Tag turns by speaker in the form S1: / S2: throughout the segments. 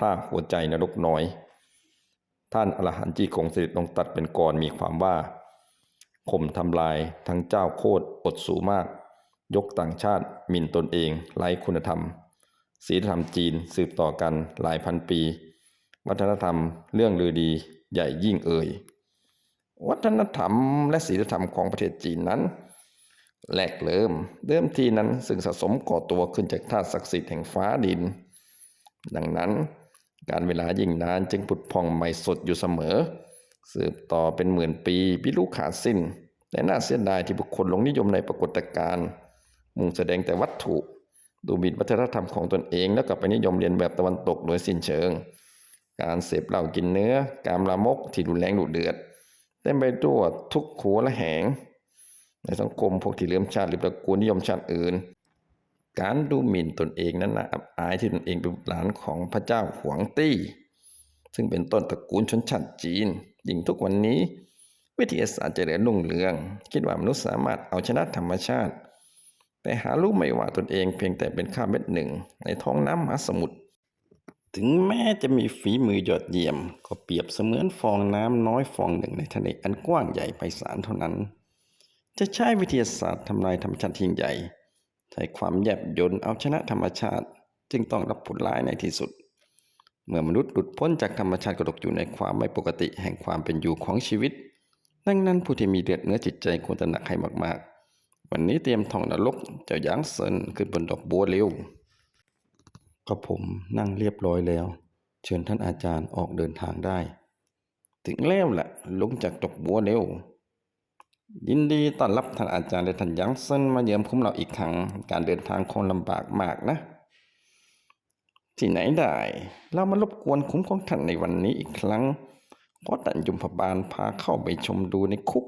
S1: พรากหัวใจนรกน้อย ท่านอรหันต์จีคงเสด็จลงตัดเป็นกรมีความว่าข่มทำลายทั้งเจ้าโคตรอดสูมาก ยกต่างชาติหมิ่นตนเองไร้คุณธรรมศีลธรรมจีนสืบต่อกันหลายพันปี วัฒนธรรมเรื่องลือดีใหญ่ยิ่งเอ่ย วัฒนธรรมและศีลธรรมของประเทศจีนนั้นแรกเริ่มเดิมทีนั้นซึ่งสะสมก่อตัวขึ้นจากธาตุศักดิ์สิทธิ์แห่งฟ้าดิน ดังนั้น การเวลายิ่งนานจึงผุดพองใหม่สดอยู่เสมอ สืบต่อเป็นหมื่นปีพิรู้ขาดสิ้น แต่น่าเสียดายที่บุคคลหลงนิยมในปรากฏการณ์มุ่งแสดงแต่วัตถุ ดูหมิ่นวัฒนธรรมของตนเองแล้วก็ไปนิยมเรียนแบบตะวันตกโดยสิ้นเชิง การเสพเหล้ากินเนื้อ การลามกที่รุนแรงดุเดือดเต็มไปด้วยทุกข์ขัวและแหง ในสังคมพวกที่เลื่อมชาติหรือตระกูลนิยมชาติอื่น การดูหมิ่นตนเองนั้นนะอับอายที่ตนเองเป็นหลานของพระเจ้าหวงตี้ ซึ่งเป็นต้นตระกูลชนชาติจีนยิ่งทุกวันนี้ วิทยาศาสตร์เจริญรุ่งเรือง คิดว่ามนุษย์สามารถเอาชนะธรรมชาติ แต่หารู้ไม่ว่าตนเองเพียงแต่เป็นข้าเม็ดหนึ่ง ในท้องน้ำมหาสมุทรถึงแม้จะมีฝีมือยอดเยี่ยม ก็เปรียบเสมือนฟองน้ำน้อยฟองหนึ่งในทะเลอันกว้างใหญ่ไพศาลเท่านั้น จะใช้วิทยาศาสตร์ทำลายธรรมชาติยิ่งใหญ่ ใช้ความแยบยลเอาชนะธรรมชาติ จึงต้องรับผลร้ายในที่สุด เมื่อมนุษย์หลุดพ้นจากธรรมชาติก็ตกอยู่ในความไม่ปกติแห่งความเป็นอยู่ของชีวิต ดังนั้นผู้ที่มีเดือดเนื้อจิตใจควรตระหนักให้มากๆ วันนี้เตรียมท่องนรกเจ้าหยางเซินขึ้นบนดอกบัวเร็วก็ผมนั่งเรียบร้อยแล้ว เชิญท่านอาจารย์ออกเดินทางได้ ถึงแล้วแหละลงจากดอกบัวเร็ว ยินดีต้อนรับท่านอาจารย์และท่านยังเซินมาเยี่ยมคุ้มเราอีกครั้ง การเดินทางคงลำบากมากนะ ที่ไหนได้ เรามารบกวนคุ้มของท่านในวันนี้อีกครั้งเพราะท่านยุมพบาลพาเข้าไปชมดูในคุก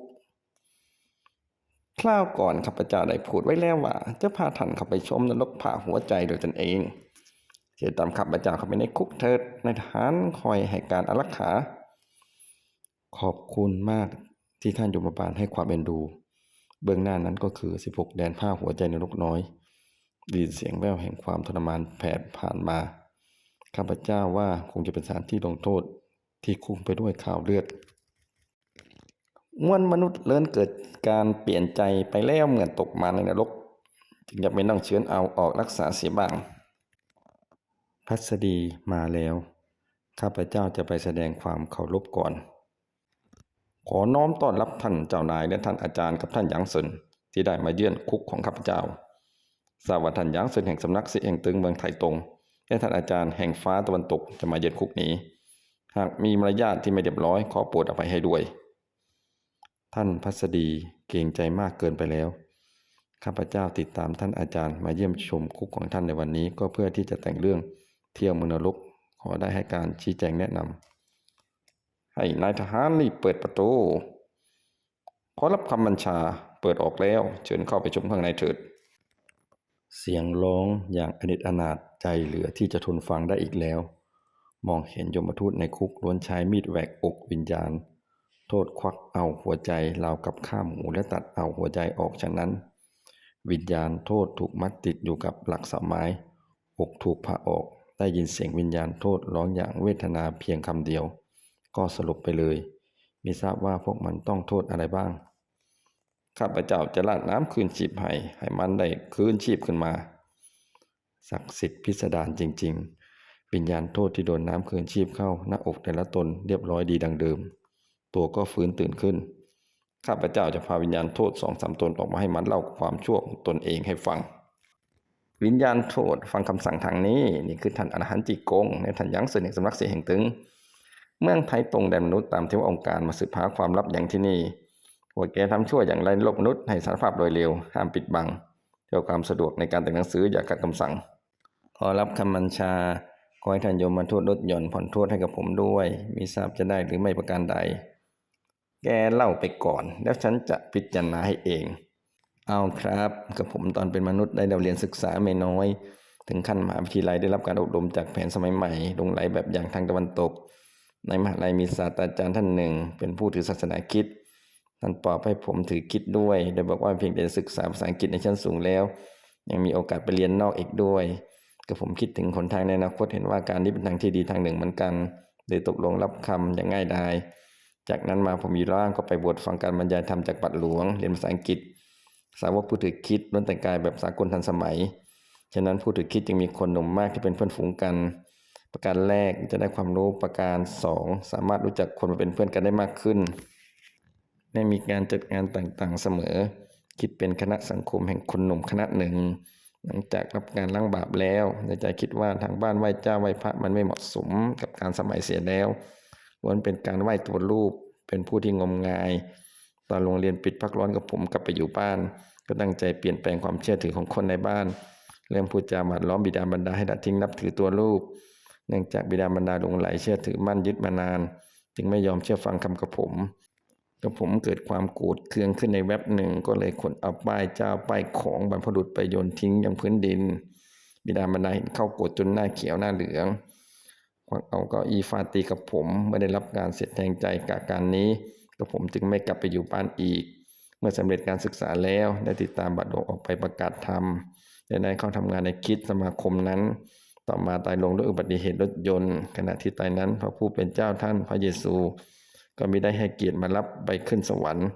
S1: คราวก่อนข้าพเจ้าได้พูดไว้แล้วว่า จะพาท่านเข้าไปชมนรกผ่าหัวใจโดยตนเองเชิญตามข้าพเจ้าเข้าไปในคุกเถิดในทหารคอยให้การอารักขา ขอบคุณมาก ที่ท่านยมบาลให้ความเอ็นดู เบื้องหน้านั้นก็คือ 16 แดนผ้าหัวใจนรกน้อยดินเสียงแว่วแห่งความทรมานแผดผ่านมาข้าพเจ้าว่าคงจะเป็นสถานที่ลงโทษที่คุ้งไปด้วยข่าวเลือดมวลมนุษย์เลิ่นเกิดการเปลี่ยนใจไปแล้วเหมือนตกมาในนรก จึงจะไม่ต้องเชื้อนเอาออกรักษาเสียบ้าง พัสดีมาแล้ว ข้าพเจ้าจะไปแสดงความเคารพก่อน ขอน้อมต้อนรับท่านเจ้านายและท่านอาจารย์กับท่านหยางเซินที่ได้มาเยือนคุกของข้าพเจ้าทราบว่าท่านหยางเซินแห่งสำนักเสียงตึงเมืองไทตงและท่านอาจารย์แห่งฟ้าตะวันตกจะมาเยือนคุกนี้ หากมีมารยาทที่ไม่เรียบร้อยขอโปรดอภัยให้ด้วย ท่านพัสดีเกรงใจมากเกินไปแล้วข้าพเจ้าติดตามท่านอาจารย์มาเยี่ยมชมคุกของท่านในวันนี้ก็เพื่อที่จะแต่งเรื่องเที่ยวมือนรกขอได้ให้การชี้แจงแนะนำ ให้นายทหารรีบเปิดประตู ขอรับคำบัญชาเปิดออกแล้ว เชิญเข้าไปชมข้างในเถิด เสียงร้องอย่างอนิจอนาถใจเหลือที่จะทนฟังได้อีกแล้ว มองเห็นยมทูตในคุกล้วนใช้มีดแหวกอกวิญญาณ โทษควักเอาหัวใจราวกับข้ามหมูและตัดเอาหัวใจออกฉะนั้น วิญญาณโทษถูกมัดติดอยู่กับหลักเสาไม้อกถูกผ่าออกได้ยินเสียงวิญญาณโทษร้องอย่างเวทนาเพียงคำเดียว ก็สลบไปเลยมิทราบว่าพวกมันต้องโทษอะไรบ้าง ข้าพเจ้าจะราดน้ำคืนชีพให้ให้มันได้คืนชีพขึ้นมา ศักดิ์สิทธิ์พิสดารจริง ๆ วิญญาณโทษที่โดนน้ำคืนชีพเข้าหน้าอกแต่ละตนเรียบร้อยดีดังเดิม ตัวก็ฟื้นตื่นขึ้น ข้าพเจ้าจะพาวิญญาณโทษสองสามตนออกมาให้มันเล่าความชั่วของตนเองให้ฟัง วิญญาณโทษฟังคำสั่งทางนี้ นี่คือท่านอรหันต์จิกงในท่านยังเสนห์สำนักเสียแห่งตึง เมืองไทยตรงแดนมนุษย์ตามเทวองค์การมาสืบหาความลับอย่างที่นี่ว่าแกทำชั่วอย่างไรโลกมนุษย์ให้สารภาพโดยเร็ว ห้ามปิดบังเพื่อความสะดวกในการแต่งหนังสืออย่าขัดคำสั่ง ขอรับคำบัญชา ขอให้ท่านโยมมาโทษลดหย่อนผ่อนโทษให้กับผมด้วย มีทราบจะได้หรือไม่ประการใด แกเล่าไปก่อน แล้วฉันจะพิจารณาให้เอง เอาครับกับผมตอนเป็นมนุษย์ได้เรียนศึกษาไม่น้อย ถึงขั้นมหาวิทยาลัยได้รับการอบรมจากแผนสมัยใหม่ลงไหลแบบอย่างทางตะวันตก ในมหาลัยมีศาสตราจารย์ท่านหนึ่ง เป็นผู้ถือศาสนาคิดท่านปอบให้ผมถือคิดด้วย โดยบอกว่าเพียงแต่ศึกษาภาษาอังกฤษในชั้นสูงแล้ว ยังมีโอกาสไปเรียนนอกอีกด้วยก็ผมคิดถึงหนทางในอนาคตเห็นว่าการนี้เป็นทางที่ดีทางหนึ่งเหมือนกันเลยตกลงรับคำอย่างง่ายดายจากนั้นมาผมมีร่างก็ไปบวชฟังการบรรยายธรรมจากบัตหลวง เรียนภาษาอังกฤษ สาวกผู้ถือคิดล้วนแต่งกายแบบสากลทันสมัย ฉะนั้นผู้ถือคิดจึงมีคนหนุ่มมากที่เป็นเพื่อนฝูงกัน ประการแรกจะได้ความรู้ประการสองสามารถรู้จักคนมาเป็นเพื่อนกันได้มากขึ้นได้มีการจัดงานต่างๆเสมอ คิดเป็นคณะสังคมแห่งคนหนุ่มคณะหนึ่ง หลังจากรับการล้างบาปแล้วในใจคิดว่าทางบ้านไหว้เจ้าไหว้พระมันไม่เหมาะสมกับการสมัยเสียแล้วล้วนเป็นการไหว้ตัวรูปเป็นผู้ที่งมงาย ตอนโรงเรียนปิดพักร้อนกับผมกลับไปอยู่บ้าน ก็ตั้งใจเปลี่ยนแปลงความเชื่อถือของคนในบ้าน เริ่มพูดจาหวานล้อมบิดาบรรดาให้ละทิ้งนับถือตัวรูป นื่องจากบิดาบรรดาหลงไหลเชื่อถือมั่นยึดมานาน จึงไม่ยอมเชื่อฟังคำกับผมก็ผมเกิดความโกรธเคืองขึ้นในแว็บหนึ่งก็เลยขนเอาป้ายเจ้าป้ายของบรรพบุรุษไปโยนทิ้งยังพื้นดิน บิดาบรรดาเห็นเข้าโกรธจนหน้าเขียวหน้าเหลืองควักเอาก็อีฟาตีกับผมไม่ได้รับการเสียแทงใจกับการนี้ก็ผมจึงไม่กลับไปอยู่บ้านอีก เมื่อสำเร็จการศึกษาแล้วได้ติดตามบัตรหลวงออกไปประกาศธรรมและได้เข้าทำงานในคิดสมาคมนั้น ต่อมาตายลงด้วยอุบัติเหตุรถยนต์ ขณะที่ตายนั้นพระผู้เป็นเจ้าท่านพระเยซู ก็มิได้ให้เกียรติมารับไปขึ้นสวรรค์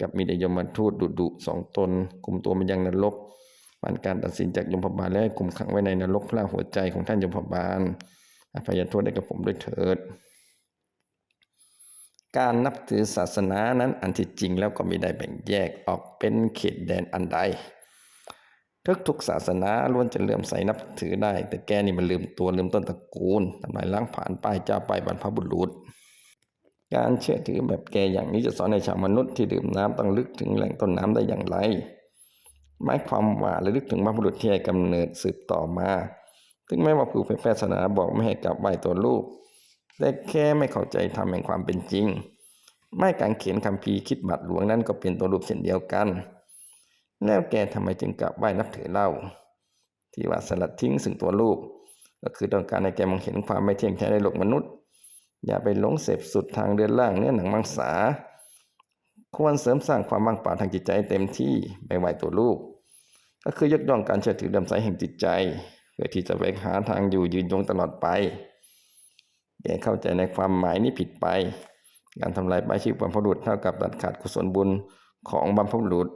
S1: กับมีแต่ยมทูตดุดุสองตนคุมตัวมายังนรกผ่านการตัดสินจากยมพบาลและคุมขังไว้ในนรกพลาหัวใจของท่านยมพบาลอภัยโทษได้กับผมด้วยเถิด การนับถือศาสนานั้นอันที่จริงแล้วก็ม่ได้แบ่งแยกออกเป็นเขตแดนอันใด ทุกทุกศาสนาล้วนจะเลื่อมใสนับถือได้ แต่แกนี่มันลืมตัวลืมต้นตระกูลทำลายล้างผ่านป้ายเจ้าป้ายบรรพบุรุษ การเชื่อถือแบบแกอย่างนี้จะสอนในชาวมนุษย์ที่ดื่มน้ำต้องลึกถึงแหล่งต้นน้ำได้อย่างไรหมายความว่าระลึกถึงบรรพบุรุษที่ให้กำเนิดสืบต่อมาถึงแม้ว่าผู้เผยแพร่ศาสนาบอกไม่ให้กลับไหวตัวลูก แต่แค่ไม่เข้าใจธรรมแห่งความเป็นจริง ไม่การเขียนคำพีคิดบัตรหลวงนั้นก็เป็นตัวรูปเช่นเดียวกัน แล้วแกทำไมจึงกลับไหว้นับถือเล่า ที่ว่าสลัดทิ้งสิ่งตัวรูปก็คือต้องการให้แกมองเห็นความไม่เที่ยงแท้ในโลกมนุษย์ อย่าไปหลงเสพสุดทางเดือนล่างเนื้อหนังมังสา ควรเสริมสร้างความว่างเปล่าทางจิตใจเต็มที่ไปไหวตัวลูก ก็คือยกย่องการเชื่อถือเดิมใสแห่งจิตใจเพื่อที่จะแหวกหาทางอยู่ยืนยงตลอดไปแกเข้าใจในความหมายนี้ผิดไป การทำลายป้ายชื่อบรรพบุรุษเท่ากับตัดขาดกุศลบุญของบรรพบุรุษ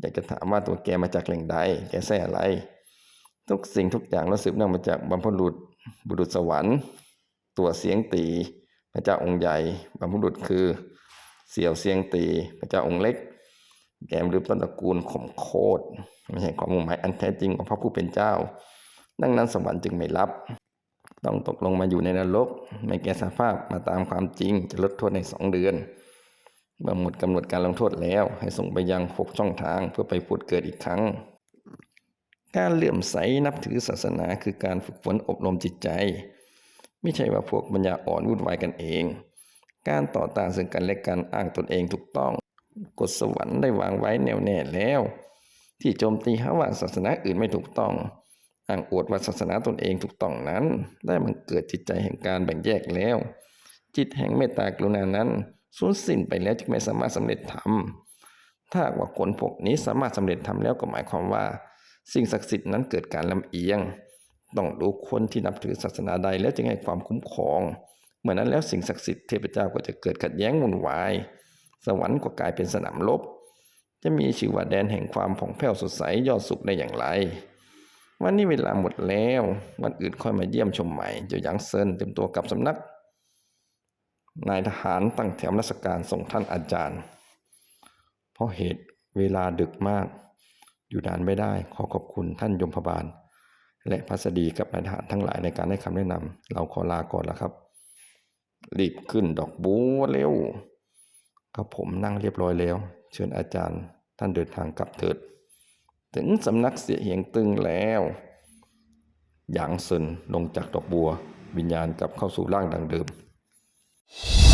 S1: อยากจะถามว่าตัวแกมาจากแหล่งใด แกแท้อะไร ทุกสิ่งทุกอย่างเราสืบเนื่องมาจากบรรพบุรุษบุรุษสวรรค์ ตัวเสียงตี พระเจ้าองค์ใหญ่บรรพบุรุษคือ เสี่ยวเสียงตี พระเจ้าองค์เล็ก แกมลืมต้นตระกูลข่มโคตรไม่ใช่ความมุ่งหมายอันแท้จริงของพระผู้เป็นเจ้า ดังนั้นสวรรค์จึงไม่รับ ต้องตกลงมาอยู่ในนรก ไม่แก่สภาพมาตามความจริงจะลดโทษในสองเดือน เมื่อหมดกำหนดการลงโทษแล้ว ให้ส่งไปยังหกช่องทางเพื่อไปผุดเกิดอีกครั้ง การเลื่อมใสนับถือศาสนาคือการฝึกฝนอบรมจิตใจ ไม่ใช่ว่าพวกปัญญาอ่อนวุ่นวายกันเอง การต่อต้านซึ่งกันและกันอ้างตนเองถูกต้องกฎสวรรค์ได้วางไว้แน่วแน่แล้ว ที่โจมตีหาว่าศาสนาอื่นไม่ถูกต้องอ้างอวดว่าศาสนาตนเองถูกต้องนั้น ได้มันเกิดจิตใจแห่งการแบ่งแยกแล้ว จิตแห่งเมตตากรุณานั้น สูญสิ้นไปแล้วจึงไม่สามารถสำเร็จธรรมถ้าว่าคนพวกนี้สามารถสำเร็จธรรมแล้วก็หมายความว่า สิ่งศักดิ์สิทธิ์นั้นเกิดการลำเอียง ต้องดูคนที่นับถือศาสนาใดแล้วจึงให้ความคุ้มครองเมื่อนั้นแล้วสิ่งศักดิ์สิทธิ์เทพเจ้าก็จะเกิดขัดแย้งวุ่นวาย สวรรค์ก็กลายเป็นสนามรบจะมีชื่อว่าแดนแห่งความผ่องแผ้วสดใสยอดสุขได้อย่างไร วันนี้เวลาหมดแล้ว วันอื่นค่อยมาเยี่ยมชมใหม่เจ้าหยางเซินเต็มตัวกลับสำนัก นายทหารตั้งแถวราชการส่งท่านอาจารย์ เพราะเหตุเวลาดึกมาก อยู่นานไม่ได้ขอขอบคุณท่านยมพบาล และพัสดีกับนายทหารทั้งหลายในการให้คำแนะนำเราขอลาก่อนแล้วครับ รีบขึ้นดอกบัวเร็วครับผมนั่งเรียบร้อยแล้ว เชิญอาจารย์ท่านเดินทางกลับเถิด ถึงสำนักเสียเหียงตึงแล้วหยางเซินลงจากดอกบัว วิญญาณกลับเข้าสู่ร่างดังเดิม you